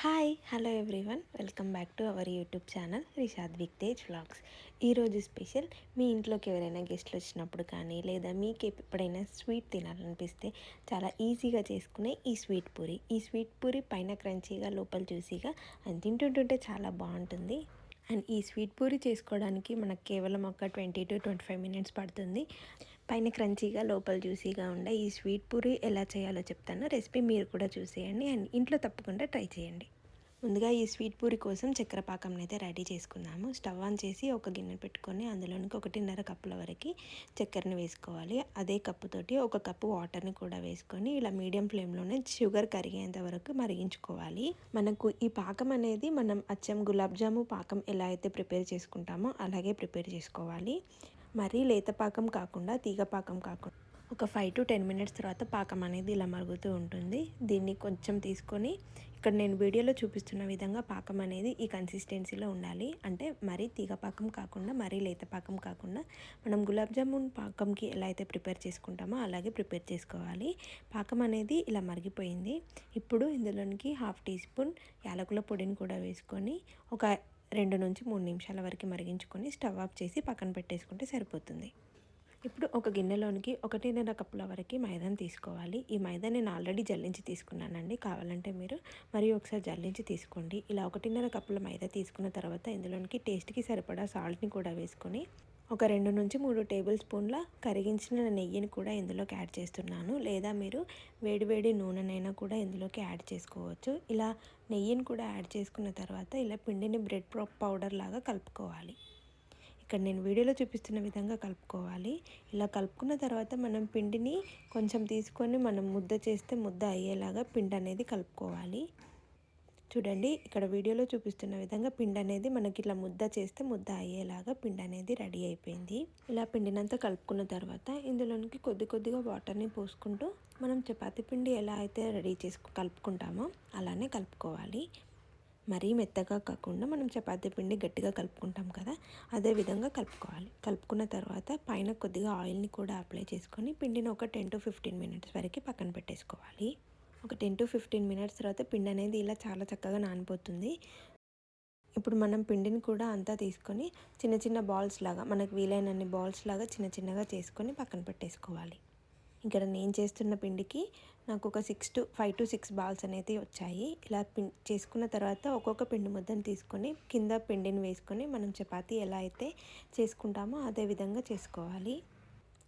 Hi hello everyone welcome back to our YouTube channel Rishad విక్తేజ్ vlogs ఈరోజు special మీ ఇంట్లోకి ఎవరైనా గెస్ట్లు వచ్చినప్పుడు కానీ లేదా మీకు ఎప్పుడైనా స్వీట్ తినాలనిపిస్తే చాలా ఈజీగా చేసుకునే ఈ స్వీట్ పూరి. ఈ స్వీట్ పూరి పైన క్రంచీగా లోపల జ్యూసీగా అది తింటుంటుంటే చాలా బాగుంటుంది. అండ్ ఈ స్వీట్ పూరి చేసుకోవడానికి మనకు కేవలం ఒక twenty to twenty five minutes పడుతుంది. పైన క్రంచీగా లోపల జ్యూసీగా ఉండే ఈ స్వీట్ పూరి ఎలా చేయాలో చెప్తాను. రెసిపీ మీరు కూడా చూసేయండి. అండ్ ఇంట్లో తప్పకుండా ట్రై చేయండి. ముందుగా ఈ స్వీట్ పూరి కోసం చక్కెర పాకం అయితే రెడీ చేసుకున్నాము. స్టవ్ ఆన్ చేసి ఒక గిన్నె పెట్టుకొని అందులోనికి ఒకటిన్నర కప్పుల వరకు చక్కెరని వేసుకోవాలి. అదే కప్పుతోటి ఒక కప్పు వాటర్ని కూడా వేసుకొని ఇలా మీడియం ఫ్లేమ్లోనే షుగర్ కరిగేంత వరకు మరిగించుకోవాలి. మనకు ఈ పాకం అనేది మనం అచ్చం గులాబ్ జాము పాకం ఎలా అయితే ప్రిపేర్ చేసుకుంటామో అలాగే ప్రిపేర్ చేసుకోవాలి. మరీ లేత పాకం కాకుండా తీగ పాకం కాకుండా ఒక ఫైవ్ టు టెన్ మినిట్స్ తర్వాత పాకం అనేది ఇలా మరుగుతూ ఉంటుంది. దీన్ని కొంచెం తీసుకొని ఇక్కడ నేను వీడియోలో చూపిస్తున్న విధంగా పాకం అనేది ఈ కన్సిస్టెన్సీలో ఉండాలి. అంటే మరీ తీగ పాకం కాకుండా మరీ లేత పాకం కాకుండా మనం గులాబ్ జామున్ పాకంకి ఎలా అయితే ప్రిపేర్ చేసుకుంటామో అలాగే ప్రిపేర్ చేసుకోవాలి. పాకం అనేది ఇలా మరిగిపోయింది. ఇప్పుడు ఇందులోనికి హాఫ్ టీ స్పూన్ యాలకుల పొడిని కూడా వేసుకొని ఒక రెండు నుంచి మూడు నిమిషాల వరకు మరిగించుకొని స్టవ్ ఆఫ్ చేసి పక్కన పెట్టేసుకుంటే సరిపోతుంది. ఇప్పుడు ఒక గిన్నెలోనికి ఒకటిన్నర కప్పుల వరకు మైదాని తీసుకోవాలి. ఈ మైదా నేను ఆల్రెడీ జల్లించి తీసుకున్నానండి. కావాలంటే మీరు మరియు ఒకసారి జల్లించి తీసుకోండి. ఇలా ఒకటిన్నర కప్పుల మైదా తీసుకున్న తర్వాత ఇందులోనికి టేస్ట్కి సరిపడా సాల్ట్ని కూడా వేసుకొని ఒక రెండు నుంచి మూడు టేబుల్ స్పూన్ల కరిగించిన నెయ్యిని కూడా ఇందులోకి యాడ్ చేస్తున్నాను. లేదా మీరు వేడివేడి నూనెనైనా కూడా ఇందులోకి యాడ్ చేసుకోవచ్చు. ఇలా నెయ్యిని కూడా యాడ్ చేసుకున్న తర్వాత ఇలా పిండిని బ్రెడ్ పౌడర్ లాగా కలుపుకోవాలి. ఇక్కడ నేను వీడియోలో చూపిస్తున్న విధంగా కలుపుకోవాలి. ఇలా కలుపుకున్న తర్వాత మనం పిండిని కొంచెం తీసుకొని మనం ముద్ద చేస్తే ముద్ద అయ్యేలాగా పిండి అనేది కలుపుకోవాలి. చూడండి ఇక్కడ వీడియోలో చూపిస్తున్న విధంగా పిండి అనేది మనకి ఇట్లా ముద్ద చేస్తే ముద్ద అయ్యేలాగా పిండి అనేది రెడీ అయిపోయింది. ఇలా పిండినంతా కలుపుకున్న తర్వాత ఇందులోనికి కొద్ది కొద్దిగా వాటర్ని పోసుకుంటూ మనం చపాతీ పిండి ఎలా అయితే రెడీ చేసుకు కలుపుకుంటామో అలానే కలుపుకోవాలి. మరీ మెత్తగా కాకుండా మనం చపాతీ పిండి గట్టిగా కలుపుకుంటాం కదా అదే విధంగా కలుపుకోవాలి. కలుపుకున్న తర్వాత పైన కొద్దిగా ఆయిల్ని కూడా అప్లై చేసుకొని పిండిని ఒక టెన్ టు ఫిఫ్టీన్ మినిట్స్ వరకు పక్కన పెట్టేసుకోవాలి. ఒక టెన్ టు ఫిఫ్టీన్ మినిట్స్ తర్వాత పిండి అనేది ఇలా చాలా చక్కగా నానిపోతుంది. ఇప్పుడు మనం పిండిని కూడా అంతా తీసుకొని చిన్న చిన్న బాల్స్ లాగా మనకు వీలైనన్ని బాల్స్ లాగా చిన్న చిన్నగా చేసుకొని పక్కన పెట్టేసుకోవాలి. ఇక్కడ నేను చేస్తున్న పిండికి నాకు ఒక six to five to six balls అనేది వచ్చాయి. ఇలా పిండి చేసుకున్న తర్వాత ఒక్కొక్క పిండి ముద్దను తీసుకొని కింద పిండిని వేసుకొని మనం చపాతీ ఎలా అయితే చేసుకుంటామో అదే విధంగా చేసుకోవాలి.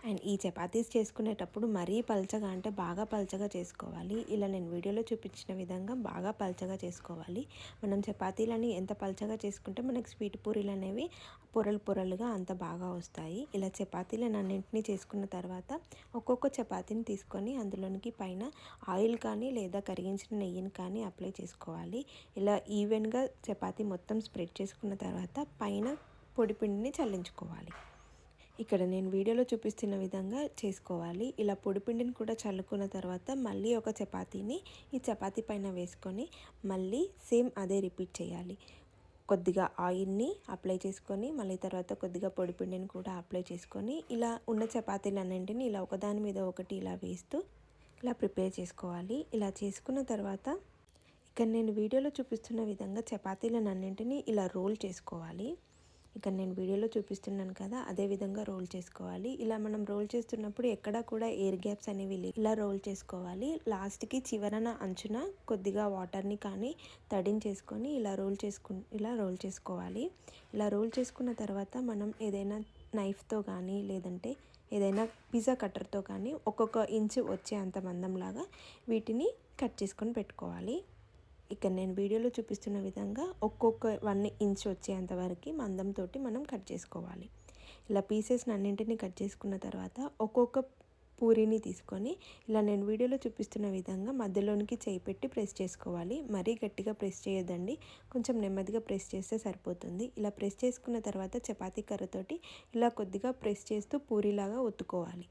అండ్ ఈ చపాతీస్ చేసుకునేటప్పుడు మరీ పల్చగా అంటే బాగా పల్చగా చేసుకోవాలి. ఇలా నేను వీడియోలో చూపించిన విధంగా బాగా పల్చగా చేసుకోవాలి. మనం చపాతీలని ఎంత పల్చగా చేసుకుంటే మనకి స్వీట్ పూరీలు అనేవి పొరలు పొరలుగా అంత బాగా వస్తాయి. ఇలా చపాతీలను అన్నింటినీ చేసుకున్న తర్వాత ఒక్కొక్క చపాతీని తీసుకొని అందులోనికి పైన ఆయిల్ కానీ లేదా కరిగించిన నెయ్యిని కానీ అప్లై చేసుకోవాలి. ఇలా ఈవెన్గా చపాతీ మొత్తం స్ప్రెడ్ చేసుకున్న తర్వాత పైన పొడిపిండిని చల్లించుకోవాలి. ఇక్కడ నేను వీడియోలో చూపిస్తున్న విధంగా చేసుకోవాలి. ఇలా పొడిపిండిని కూడా చల్లుకున్న తర్వాత మళ్ళీ ఒక చపాతీని ఈ చపాతీ పైన వేసుకొని మళ్ళీ సేమ్ అదే రిపీట్ చేయాలి. కొద్దిగా ఆయిల్ని అప్లై చేసుకొని మళ్ళీ తర్వాత కొద్దిగా పొడిపిండిని కూడా అప్లై చేసుకొని ఇలా ఉన్న చపాతీలన్నింటిని ఇలా ఒకదాని మీద ఒకటి ఇలా వేస్తూ ఇలా ప్రిపేర్ చేసుకోవాలి. ఇలా చేసుకున్న తర్వాత ఇక్కడ నేను వీడియోలో చూపిస్తున్న విధంగా చపాతీలన్నింటినీ ఇలా రోల్ చేసుకోవాలి. ఇక్కడ నేను వీడియోలో చూపిస్తున్నాను కదా అదే విధంగా రోల్ చేసుకోవాలి. ఇలా మనం రోల్ చేస్తున్నప్పుడు ఎక్కడ కూడా ఎయిర్ గ్యాప్స్ అనేవి ఇలా రోల్ చేసుకోవాలి. లాస్ట్కి చివరన అంచున కొద్దిగా వాటర్ని కానీ తడించేసుకొని ఇలా రోల్ చేసుకు ఇలా రోల్ చేసుకోవాలి. ఇలా రోల్ చేసుకున్న తర్వాత మనం ఏదైనా నైఫ్తో కానీ లేదంటే ఏదైనా పిజ్జా కట్టర్తో కానీ ఒక్కొక్క ఇంచు వచ్చే అంత మందంలాగా వీటిని కట్ చేసుకొని పెట్టుకోవాలి. ఇక్కడ నేను వీడియోలో చూపిస్తున్న విధంగా ఒక్కొక్క వన్ ఇంచ్ వచ్చేంత వరకు మందంతో మనం కట్ చేసుకోవాలి. ఇలా పీసెస్ని అన్నింటినీ కట్ చేసుకున్న తర్వాత ఒక్కొక్క పూరీని తీసుకొని ఇలా నేను వీడియోలో చూపిస్తున్న విధంగా మధ్యలోనికి చేయి పెట్టి ప్రెస్ చేసుకోవాలి. మరీ గట్టిగా ప్రెస్ చేయొద్దండి. కొంచెం నెమ్మదిగా ప్రెస్ చేస్తే సరిపోతుంది. ఇలా ప్రెస్ చేసుకున్న తర్వాత చపాతీ కర్రతోటి ఇలా కొద్దిగా ప్రెస్ చేస్తూ పూరిలాగా ఒత్తుకోవాలి.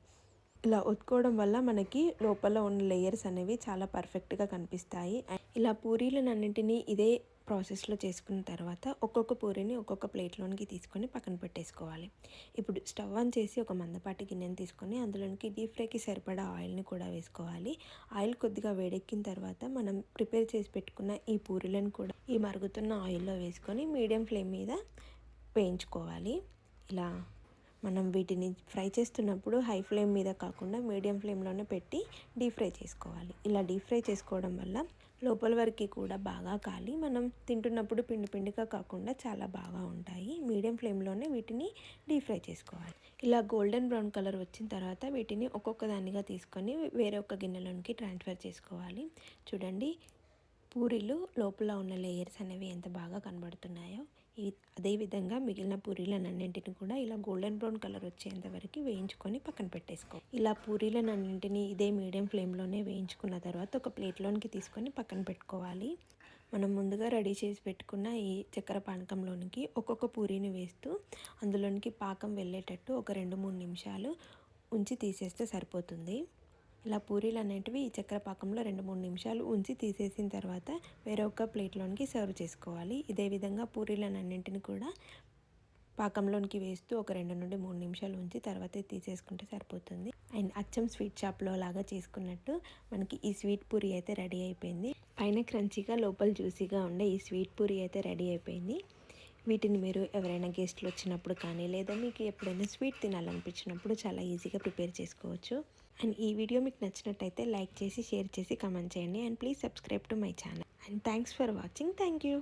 ఇలా ఒత్తుకోవడం వల్ల మనకి లోపల ఉన్న లేయర్స్ అనేవి చాలా పర్ఫెక్ట్గా కనిపిస్తాయి. ఇలా ఇలా పూరీలన్నింటినీ ఇదే ప్రాసెస్లో చేసుకున్న తర్వాత ఒక్కొక్క పూరిని ఒక్కొక్క ప్లేట్లోనికి తీసుకొని పక్కన పెట్టేసుకోవాలి. ఇప్పుడు స్టవ్ ఆన్ చేసి ఒక మందపాటి గిన్నెని తీసుకొని అందులోనికి డీప్ ఫ్రైకి సరిపడా ఆయిల్ని కూడా వేసుకోవాలి. ఆయిల్ కొద్దిగా వేడెక్కిన తర్వాత మనం ప్రిపేర్ చేసి పెట్టుకున్న ఈ పూరీలను కూడా ఈ మరుగుతున్న ఆయిల్లో వేసుకొని మీడియం ఫ్లేమ్ మీద వేయించుకోవాలి. ఇలా మనం వీటిని ఫ్రై చేస్తున్నప్పుడు హై ఫ్లేమ్ మీద కాకుండా మీడియం ఫ్లేమ్లోనే పెట్టి డీప్ ఫ్రై చేసుకోవాలి. ఇలా డీప్ ఫ్రై చేసుకోవడం వల్ల లోపల వరకు కూడా బాగా కాలి. మనం తింటున్నప్పుడు పిండి పిండిగా కాకుండా చాలా బాగా ఉంటాయి. మీడియం ఫ్లేమ్లోనే వీటిని డీప్ ఫ్రై చేసుకోవాలి. ఇలా గోల్డెన్ బ్రౌన్ కలర్ వచ్చిన తర్వాత వీటిని ఒక్కొక్క దానిగా తీసుకొని వేరే ఒక గిన్నెలోనికి ట్రాన్స్ఫర్ చేసుకోవాలి. చూడండి పూరీలు లోపల ఉన్న లేయర్స్ అనేవి ఎంత బాగా కనబడుతున్నాయో. అదేవిధంగా మిగిలిన పూరీలన్నింటిని కూడా ఇలా గోల్డెన్ బ్రౌన్ కలర్ వచ్చేంత వరకు వేయించుకొని పక్కన పెట్టేసుకో. ఇలా పూరీలన్నింటినీ ఇదే మీడియం ఫ్లేమ్లోనే వేయించుకున్న తర్వాత ఒక ప్లేట్లోనికి తీసుకొని పక్కన పెట్టుకోవాలి. మనం ముందుగా రెడీ చేసి పెట్టుకున్న ఈ చక్కెర పానకంలోనికి ఒక్కొక్క పూరీని వేస్తూ అందులోనికి పాకం వెళ్ళేటట్టు ఒక రెండు మూడు నిమిషాలు ఉంచి తీసేస్తే సరిపోతుంది. ఇలా పూరీలు అనేటివి ఈ చక్కెర పాకంలో రెండు మూడు నిమిషాలు ఉంచి తీసేసిన తర్వాత వేరొక ప్లేట్లోనికి సర్వ్ చేసుకోవాలి. ఇదే విధంగా పూరీలన్నింటిని కూడా పాకంలోనికి వేస్తూ ఒక రెండు నుండి మూడు నిమిషాలు ఉంచి తర్వాత తీసేసుకుంటే సరిపోతుంది. అండ్ అచ్చం స్వీట్ షాప్లో లాగా చేసుకున్నట్టు మనకి ఈ స్వీట్ పూరి అయితే రెడీ అయిపోయింది. పైన క్రంచీగా లోపల జ్యూసీగా ఉండే ఈ స్వీట్ పూరి అయితే రెడీ అయిపోయింది. వీటిని మీరు ఎవరైనా గెస్ట్లు వచ్చినప్పుడు కానీ లేదా మీకు ఎప్పుడైనా స్వీట్ తినాలనిపించినప్పుడు చాలా ఈజీగా ప్రిపేర్ చేసుకోవచ్చు. అండ్ ఈ వీడియో మీకు నచ్చినట్టయితే లైక్ చేసి షేర్ చేసి కమెంట్ చేయండి. And please subscribe to my channel. And thanks for watching. Thank you.